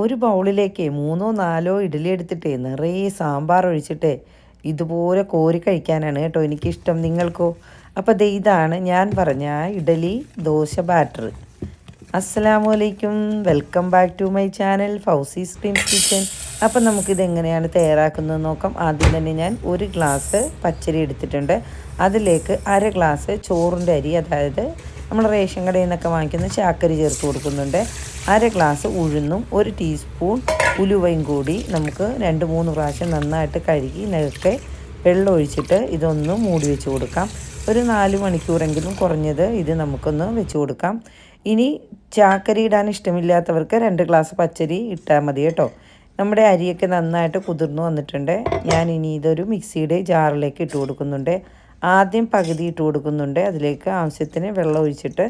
ഒരു ബൗളിലേക്ക് മൂന്നോ നാലോ ഇഡ്ഡലി എടുത്തിട്ട് നിറയെ സാമ്പാർ ഒഴിച്ചിട്ട് ഇതുപോലെ കോരി കഴിക്കാനാണ് കേട്ടോ എനിക്കിഷ്ടം നിങ്ങൾക്കോ? അപ്പോൾ ദേ ഇതാണ് ഞാൻ പറഞ്ഞ ഇഡലി ദോശ ബാറ്റർ. അസ്സലാമു അലൈക്കും welcome back to my channel Fousi scream kitchen. Appam നമുക്കിത് എങ്ങനെയാണ് തയ്യാറാക്കുന്നത് നോക്കാം. ആദ്യം തന്നെ ഞാൻ ഒരു ഗ്ലാസ് പച്ചരി എടുത്തിട്ടുണ്ട്. അതിലേക്ക് അര ഗ്ലാസ് ചോറിന്റെ അരി അതായത് നമ്മൾ റേഷൻ കടയിൽ നിന്നൊക്കെ വാങ്ങിക്കുന്ന ചാക്കരി ചേർത്ത് കൊടുക്കുന്നുണ്ട്. അര ഗ്ലാസ് ഉഴുന്നും ഒരു ടീസ്പൂൺ ഉലുവയും കൂടി നമുക്ക് രണ്ട് മൂന്ന് പ്രാവശ്യം നന്നായിട്ട് കഴുകി നിരക്കെ വെള്ളം ഒഴിച്ചിട്ട് ഇതൊന്ന് മൂടി വെച്ച് കൊടുക്കാം. ഒരു നാല് മണിക്കൂറെങ്കിലും കുറഞ്ഞത് ഇത് നമുക്കൊന്ന് വെച്ച് കൊടുക്കാം. ഇനി ചാക്കരി ഇടാൻ ഇഷ്ടമില്ലാത്തവർക്ക് രണ്ട് ഗ്ലാസ് പച്ചരി ഇട്ടാൽ മതി കേട്ടോ. നമ്മുടെ അരിയൊക്കെ നന്നായിട്ട് കുതിർന്നു വന്നിട്ടുണ്ട്. ഞാൻ ഇനി ഇതൊരു മിക്സിയുടെ ജാറിലേക്ക് ഇട്ട് കൊടുക്കുന്നുണ്ട്. ആദ്യം പകുതി ഇട്ട് കൊടുക്കുന്നുണ്ട്. അതിലേക്ക് ആവശ്യത്തിന് വെള്ളം ഒഴിച്ചിട്ട്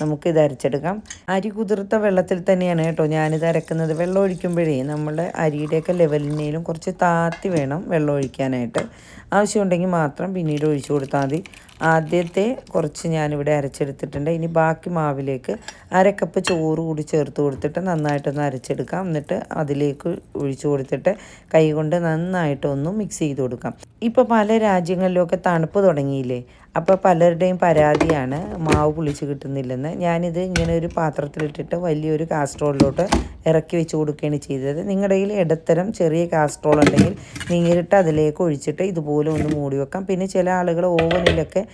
നമുക്കിത് അരച്ചെടുക്കാം. അരി കുതിർത്ത വെള്ളത്തിൽ തന്നെയാണ് കേട്ടോ ഞാനിത് അരക്കുന്നത്. വെള്ളം ഒഴിക്കുമ്പോഴേ നമ്മളുടെ അരിയുടെയൊക്കെ ലെവലിനേലും കുറച്ച് താത്തി വേണം വെള്ളം ഒഴിക്കാനായിട്ട്. ആവശ്യമുണ്ടെങ്കിൽ മാത്രം പിന്നീട് ഒഴിച്ചു കൊടുത്താൽ മതി. ആദ്യത്തെ കുറച്ച് ഞാനിവിടെ അരച്ചെടുത്തിട്ടുണ്ട്. ഇനി ബാക്കി മാവിലേക്ക് അരക്കപ്പ് ചോറ് കൂടി ചേർത്ത് കൊടുത്തിട്ട് നന്നായിട്ടൊന്ന് അരച്ചെടുക്കാം. എന്നിട്ട് അതിലേക്ക് ഒഴിച്ചു കൊടുത്തിട്ട് കൈകൊണ്ട് നന്നായിട്ടൊന്ന് മിക്സ് ചെയ്ത് കൊടുക്കാം. ഇപ്പോൾ പല രാജ്യങ്ങളിലൊക്കെ തണുപ്പ് തുടങ്ങിയില്ലേ? അപ്പോൾ പലരുടെയും പരാതിയാണ് മാവ് പുളിച്ച് കിട്ടുന്നില്ലെന്ന്. ഞാനിത് ഇങ്ങനെ ഒരു പാത്രത്തിലിട്ടിട്ട് വലിയൊരു കാസ്ട്രോളിലോട്ട് ഇറക്കി വെച്ച് കൊടുക്കുകയാണ് ചെയ്തത്. നിങ്ങളുടെ കയ്യിൽ ഇടത്തരം ചെറിയ കാസ്ട്രോൾ ഉണ്ടെങ്കിൽ നീരിട്ട് അതിലേക്ക് ഒഴിച്ചിട്ട് ഇതുപോലെ ഒന്ന് മൂടി വെക്കാം. പിന്നെ ചില ആളുകൾ ഓവനിലൊക്കെ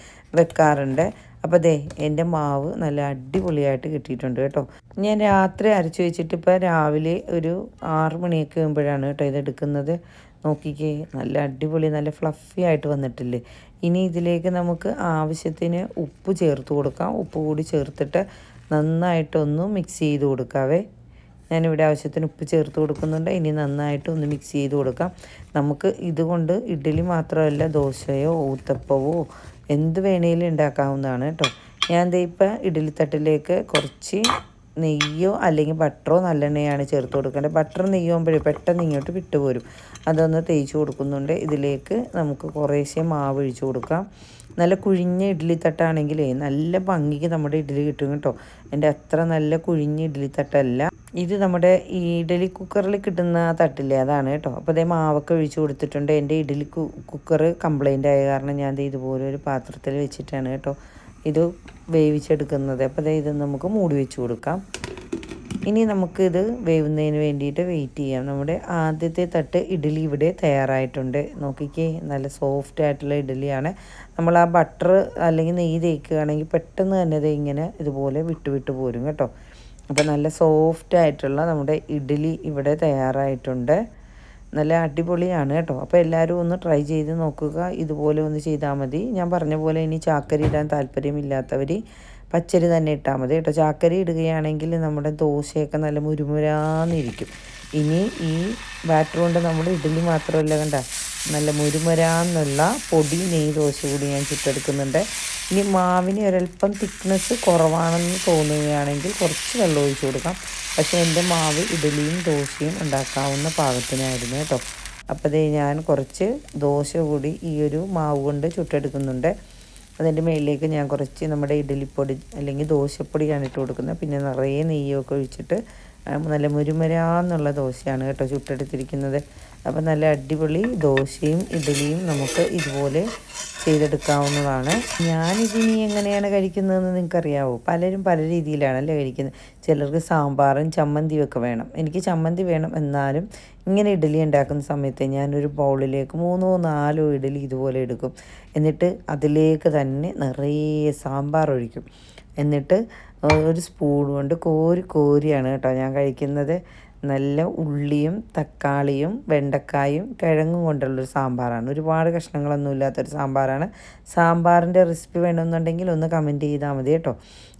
വെക്കാറുണ്ട്. അപ്പോൾ ദേ എന്റെ മാവ് നല്ല അടിപൊളിയായിട്ട് കിട്ടിയിട്ടുണ്ട് കേട്ടോ. ഞാൻ രാത്രി അരച്ചു വെച്ചിട്ട് ഇപ്പോൾ രാവിലെ ഒരു ആറ് മണിയൊക്കെ ആകുമ്പോഴാണ് കേട്ടോ ഇതെടുക്കുന്നത് നോക്കിക്കേ നല്ല അടിപൊളി നല്ല ഫ്ലഫി ആയിട്ട് വന്നിട്ടില്ലേ? ഇനി ഇതിലേക്ക് നമുക്ക് ആവശ്യത്തിന് ഉപ്പ് ചേർത്ത് കൊടുക്കാം. ഉപ്പ് കൂടി ചേർത്തിട്ട് നന്നായിട്ടൊന്ന് മിക്സ് ചെയ്ത് കൊടുക്കാവേ. ഞാനിവിടെ ആവശ്യത്തിന് ഉപ്പ് ചേർത്ത് കൊടുക്കുന്നുണ്ട്. ഇനി നന്നായിട്ട് ഒന്ന് മിക്സ് ചെയ്ത് കൊടുക്കാം. നമുക്ക് ഇതുകൊണ്ട് ഇഡ്ഡലി മാത്രമല്ല ദോശയോ ഊത്തപ്പവോ എന്ത് വേണേലും ഉണ്ടാക്കാവുന്നതാണ് കേട്ടോ. ഞാൻ ഇപ്പം ഇഡ്ഡലി തട്ടിലേക്ക് കുറച്ച് നെയ്യോ അല്ലെങ്കിൽ ബട്ടറോ നല്ലെണ്ണയാണ് ചേർത്ത് കൊടുക്കേണ്ടത്. ബട്ടർ നെയ്യുമ്പോഴേ പെട്ടെന്ന് ഇങ്ങോട്ട് വിട്ടുപോരും. അതൊന്ന് തേച്ച് കൊടുക്കുന്നുണ്ട്. ഇതിലേക്ക് നമുക്ക് കുറേശ്ശെ മാവ് ഒഴിച്ച് കൊടുക്കാം. നല്ല കുഴിഞ്ഞ ഇഡ്ഡലി തട്ടാണെങ്കിലേ നല്ല ഭംഗിക്ക് നമ്മുടെ ഇഡ്ഡലി കിട്ടും കേട്ടോ. എന്റെ അത്ര നല്ല കുഴിഞ്ഞ ഇഡ്ഡലി തട്ടല്ല. ഇത് നമ്മുടെ ഈ ഇഡലി കുക്കറിൽ കിട്ടുന്ന തട്ടില്ലേ? അതാണ് കേട്ടോ. അപ്പോൾ അതേ മാവൊക്കെ ഒഴിച്ച് കൊടുത്തിട്ടുണ്ട്. എന്റെ ഇഡലി കുക്കർ കംപ്ലൈന്റ് ആയ കാരണം ഞാൻ ഇതുപോലെ ഒരു പാത്രത്തിൽ വെച്ചിട്ടാണ് കേട്ടോ. ഇത് വേവിച്ചെടുക്കുന്നത്. അപ്പോൾ ഇത് നമുക്ക് മൂടി വെച്ച് കൊടുക്കാം. ഇനി നമുക്കിത് വേവുന്നതിന് വേണ്ടിയിട്ട് വെയിറ്റ് ചെയ്യാം. നമ്മുടെ ആദ്യത്തെ തട്ട് ഇഡ്ഡലി ഇവിടെ തയ്യാറായിട്ടുണ്ട്. നോക്കിക്കേ നല്ല സോഫ്റ്റ് ആയിട്ടുള്ള ഇഡ്ഡലിയാണ്. നമ്മൾ ആ ബട്ടർ അല്ലെങ്കിൽ നെയ്യ് തേക്കുകയാണെങ്കിൽ പെട്ടെന്ന് തന്നെ ഇത് ഇങ്ങനെ ഇതുപോലെ വിട്ട് വിട്ട് പോരും കേട്ടോ. അപ്പോൾ നല്ല സോഫ്റ്റ് ആയിട്ടുള്ള നമ്മുടെ ഇഡ്ഡലി ഇവിടെ തയ്യാറായിട്ടുണ്ട്. നല്ല അടിപൊളിയാണ് കേട്ടോ. അപ്പോൾ എല്ലാവരും ഒന്ന് ട്രൈ ചെയ്ത് നോക്കുക. ഇതുപോലെ ഒന്ന് ചെയ്താൽ മതി. ഞാൻ പറഞ്ഞ പോലെ ഇനി ചാക്കരി ഇടാൻ താല്പര്യമില്ലാത്തവർ പച്ചരി തന്നെ ഇട്ടാൽ മതി കേട്ടോ. ചാക്കരി ഇടുകയാണെങ്കിൽ നമ്മുടെ ദോശയൊക്കെ നല്ല മുരുമുരാന്നിരിക്കും. ഇനി ഈ ബാറ്റർ കൊണ്ട് നമ്മൾ ഇഡ്ഡലി മാത്രമല്ല കണ്ട നല്ല മുരുമുരാന്നുള്ള പൊടി നെയ് ദോശ കൂടി ഞാൻ ചുട്ടെടുക്കുന്നുണ്ട്. ഇനി മാവിന് ഒരല്പം തിക്നെസ് കുറവാണെന്ന് തോന്നുകയാണെങ്കിൽ കുറച്ച് വെള്ളം ഒഴിച്ചു കൊടുക്കാം. പക്ഷേ എന്റെ മാവ് ഇഡലിയും ദോശയും ഉണ്ടാക്കാവുന്ന പാകത്തിനായിരുന്നു കേട്ടോ. അപ്പോൾ ഞാൻ കുറച്ച് ദോശ കൂടി ഈ ഒരു മാവ് കൊണ്ട് ചുട്ടെടുക്കുന്നുണ്ട്. അതിന്റെ മേളിലേക്ക് ഞാൻ കുറച്ച് നമ്മുടെ ഇഡലിപ്പൊടി അല്ലെങ്കിൽ ദോശപ്പൊടിയാണ് ഇട്ട് കൊടുക്കുന്നത്. പിന്നെ നിറയെ നെയ്യൊക്കെ ഒഴിച്ചിട്ട് നല്ല മുരുമരാന്നുള്ള ദോശയാണ് കേട്ടോ ചുട്ടെടുത്തിരിക്കുന്നത്. അപ്പോൾ നല്ല അടിപൊളി ദോശയും ഇഡലിയും നമുക്ക് ഇതുപോലെ ചെയ്തെടുക്കാവുന്നതാണ്. ഞാനിതിനി എങ്ങനെയാണ് കഴിക്കുന്നതെന്ന് നിങ്ങൾക്കറിയാവോ? പലരും പല രീതിയിലാണല്ലേ കഴിക്കുന്നത്. ചിലർക്ക് സാമ്പാറും ചമ്മന്തിയും ഒക്കെ വേണം. എനിക്ക് ചമ്മന്തി വേണം എന്നാലും ഇങ്ങനെ ഇഡലി ഉണ്ടാക്കുന്ന സമയത്ത് ഞാനൊരു ബൗളിലേക്ക് മൂന്നോ നാലോ ഇഡലി ഇതുപോലെ എടുക്കും. എന്നിട്ട് അതിലേക്ക് തന്നെ നിറയെ സാമ്പാർ ഒഴിക്കും. എന്നിട്ട് ഒരു സ്പൂൺ കൊണ്ട് കോരി കോരിയാണ് കേട്ടോ ഞാൻ കഴിക്കുന്നത്. നല്ല ഉള്ളിയും തക്കാളിയും വെണ്ടക്കായും കിഴങ്ങും കൊണ്ടുള്ളൊരു സാമ്പാറാണ്. ഒരുപാട് കഷ്ണങ്ങളൊന്നും ഇല്ലാത്തൊരു സാമ്പാറാണ്. സാമ്പാറിന്റെ റെസിപ്പി വേണമെന്നുണ്ടെങ്കിൽ ഒന്ന് കമന്റ് ചെയ്താൽ മതി കേട്ടോ.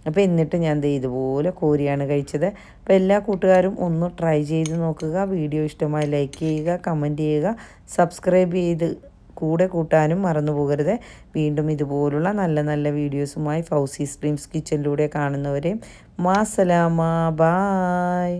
അപ്പോൾ എന്നിട്ട് ഞാൻ ഇതുപോലെ കോരിയാണ് കഴിച്ചത്. അപ്പോൾ എല്ലാ കൂട്ടുകാരും ഒന്ന് ട്രൈ ചെയ്ത് നോക്കുക. വീഡിയോ ഇഷ്ടമായി ലൈക്ക് ചെയ്യുക കമന്റ് ചെയ്യുക സബ്സ്ക്രൈബ് ചെയ്ത് കൂടെ കൂട്ടാനും മറന്നു പോകരുത്. വീണ്ടും ഇതുപോലുള്ള നല്ല നല്ല വീഡിയോസുമായി ഫൗസി സ്ട്രീംസ് കിച്ചനിലൂടെ കാണുന്നവരെയും മാസലാമ. ബായ്